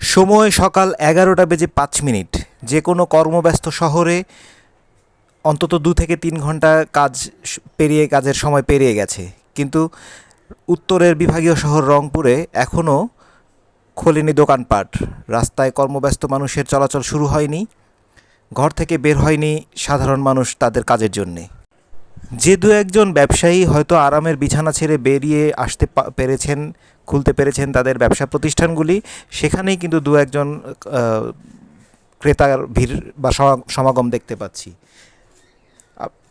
সময় সকাল এগারোটা বেজে পাঁচ মিনিট। যে কোনো কর্মব্যস্ত শহরে অন্তত দু থেকে তিন ঘণ্টা কাজ পেরিয়ে, কাজের সময় পেরিয়ে গেছে। কিন্তু উত্তরের বিভাগীয় শহর রংপুরে এখনও খোলেনি দোকানপাট। রাস্তায় কর্মব্যস্ত মানুষের চলাচল শুরু হয়নি। ঘর থেকে বের হয়নি সাধারণ মানুষ তাদের কাজের জন্যে। যে দু একজন ব্যবসায়ী হয়তো আরামের বিছানা ছেড়ে বেরিয়ে আসতে পেরেছেন, খুলতে পেরেছেন তাদের ব্যবসা প্রতিষ্ঠানগুলি, সেখানেই কিন্তু দু একজন ক্রেতার ভিড় বা সমাগম দেখতে পাচ্ছি।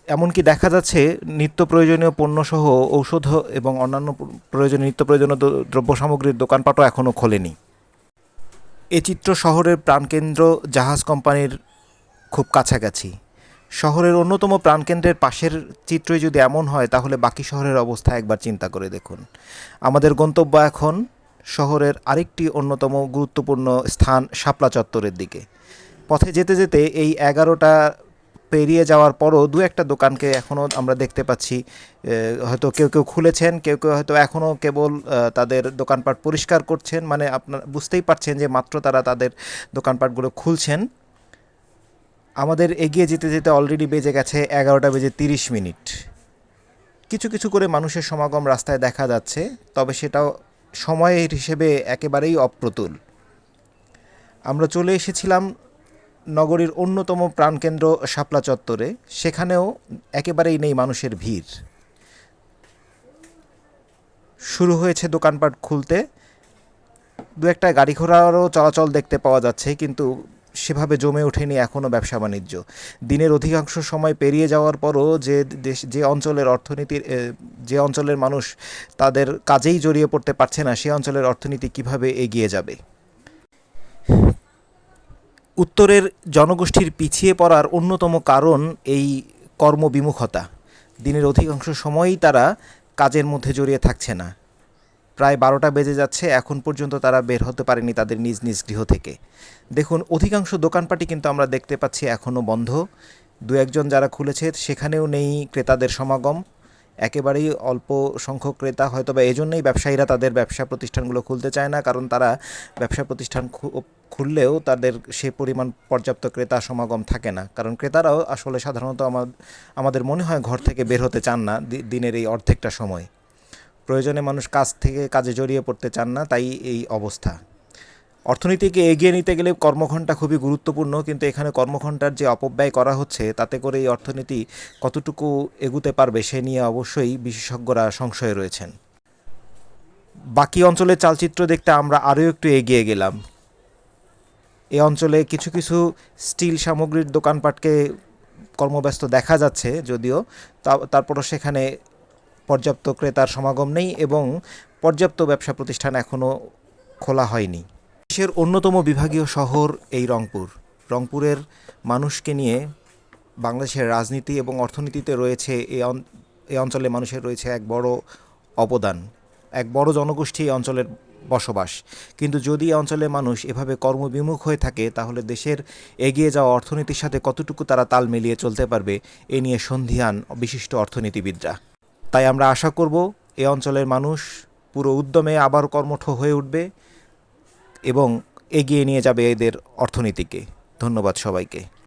এমনকি দেখা যাচ্ছে নিত্য প্রয়োজনীয় পণ্যসহ ঔষধ এবং অন্যান্য প্র- প্রয়োজনীয়, নিত্য প্রয়োজনীয় দ্র- দ্রব্য সামগ্রীর দোকানপাটও এখনও খোলেনি। এ চিত্র শহরের প্রাণকেন্দ্র জাহাজ কোম্পানির খুব কাছাকাছি। শহরের অন্যতম প্রাণকেন্দ্রের পাশের চিত্রই যদি এমন হয়, তাহলে বাকি শহরের অবস্থা একবার চিন্তা করে দেখুন। আমাদের গন্তব্য এখন শহরের আরেকটি অন্যতম গুরুত্বপূর্ণ স্থান শাপলা চত্বরের দিকে। পথে যেতে যেতে এই এগারোটা পেরিয়ে যাওয়ার পরও দু একটা দোকানকে এখনও আমরা দেখতে পাচ্ছি। হয়তো কেউ কেউ খুলেছেন, কেউ কেউ হয়তো এখনও কেবল তাদের দোকানপাট পরিষ্কার করছেন। মানে আপনার বুঝতেই পারছেন যে মাত্র তারা তাদের দোকানপাটগুলো খুলছেন। আমাদের এগিয়ে যেতে যেতে অলরেডি বেজে গেছে এগারোটা বেজে তিরিশ মিনিট। কিছু কিছু করে মানুষের সমাগম রাস্তায় দেখা যাচ্ছে, তবে সেটাও সময়ের হিসেবে একেবারেই অপ্রতুল। আমরা চলে এসেছিলাম নগরীর অন্যতম প্রাণকেন্দ্র শাপলা চত্বরে, সেখানেও একেবারেই নেই মানুষের ভিড়। শুরু হয়েছে দোকানপাট খুলতে। দু একটা গাড়ি ঘোড়ারও চলাচল দেখতে পাওয়া যাচ্ছে, কিন্তু সেভাবে জমে ওঠেনি এখনও ব্যবসা বাণিজ্য। দিনের অধিকাংশ সময় পেরিয়ে যাওয়ার পরও যে দেশ যে অঞ্চলের অর্থনীতির যে অঞ্চলের মানুষ তাদের কাজেই জড়িয়ে পড়তে পারছে না, সে অঞ্চলের অর্থনীতি কীভাবে এগিয়ে যাবে? উত্তরের জনগোষ্ঠীর পিছিয়ে পড়ার অন্যতম কারণ এই কর্মবিমুখতা। দিনের অধিকাংশ সময়ই তারা কাজের মধ্যে জড়িয়ে থাকছে না। প্রায় বারোটা বেজে যাচ্ছে, এখন পর্যন্ত তারা বের হতে পারেনি তাদের নিজ নিজ গৃহ থেকে। দেখুন, অধিকাংশ দোকানপাটি কিন্তু আমরা দেখতে পাচ্ছি এখনও বন্ধ। দু একজন যারা খুলেছে, সেখানেও নেই ক্রেতাদের সমাগম। একেবারেই অল্প সংখ্যক ক্রেতা হয়তো বা এজন্যই ব্যবসায়ীরা তাদের ব্যবসা প্রতিষ্ঠানগুলো খুলতে চায় না, কারণ তারা ব্যবসা প্রতিষ্ঠান খুললেও তাদের সে পরিমাণ পর্যাপ্ত ক্রেতা সমাগম থাকে না। কারণ ক্রেতারাও আসলে সাধারণত আমার আমাদের মনে হয় ঘর থেকে বের হতে চান না দিনের এই অর্ধেকটা সময়। প্রয়োজনে মানুষ কাজ থেকে কাজে জড়িয়ে পড়তে চান না, তাই এই অবস্থা। অর্থনীতিকে এগিয়ে নিতে গেলে কর্মঘণ্টা খুবই গুরুত্বপূর্ণ, কিন্তু এখানে কর্মঘণ্টার যে অপব্যয় করা হচ্ছে, তাতে করে এই অর্থনীতি কতটুকু এগুতে পারবে সে নিয়ে অবশ্যই বিশেষজ্ঞরা সংশয়ে রয়েছেন। বাকি অঞ্চলের চালচিত্র দেখতে আমরা আরও একটু এগিয়ে গেলাম। এ অঞ্চলে কিছু কিছু স্টিল সামগ্রীর দোকানপাটকে কর্মব্যস্ত দেখা যাচ্ছে যদিও তারপরও সেখানে পর্যাপ্ত ক্রেতার সমাগম নেই এবং পর্যাপ্ত ব্যবসা প্রতিষ্ঠান এখনও খোলা হয়নি। দেশের অন্যতম বিভাগীয় শহর এই রংপুর। রংপুরের মানুষকে নিয়ে বাংলাদেশের রাজনীতি এবং অর্থনীতিতে রয়েছে এই অঞ্চলে মানুষের রয়েছে এক বড় অবদান, এক বড় জনগোষ্ঠী এই অঞ্চলের বসবাস। কিন্তু যদি এই অঞ্চলের মানুষ এভাবে কর্মবিমুখ হয়ে থাকে, তাহলে দেশের এগিয়ে যাওয়া অর্থনীতির সাথে কতটুকু তারা তাল মিলিয়ে চলতে পারবে, এ নিয়ে সন্ধিয়ান বিশিষ্ট অর্থনীতিবিদরা। তাই আমরা আশা করব এ অঞ্চলের মানুষ পুরো উদ্যমে আবার কর্মঠ হয়ে উঠবে এবং এগিয়ে নিয়ে যাবে এদের অর্থনীতিকে। ধন্যবাদ সবাইকে।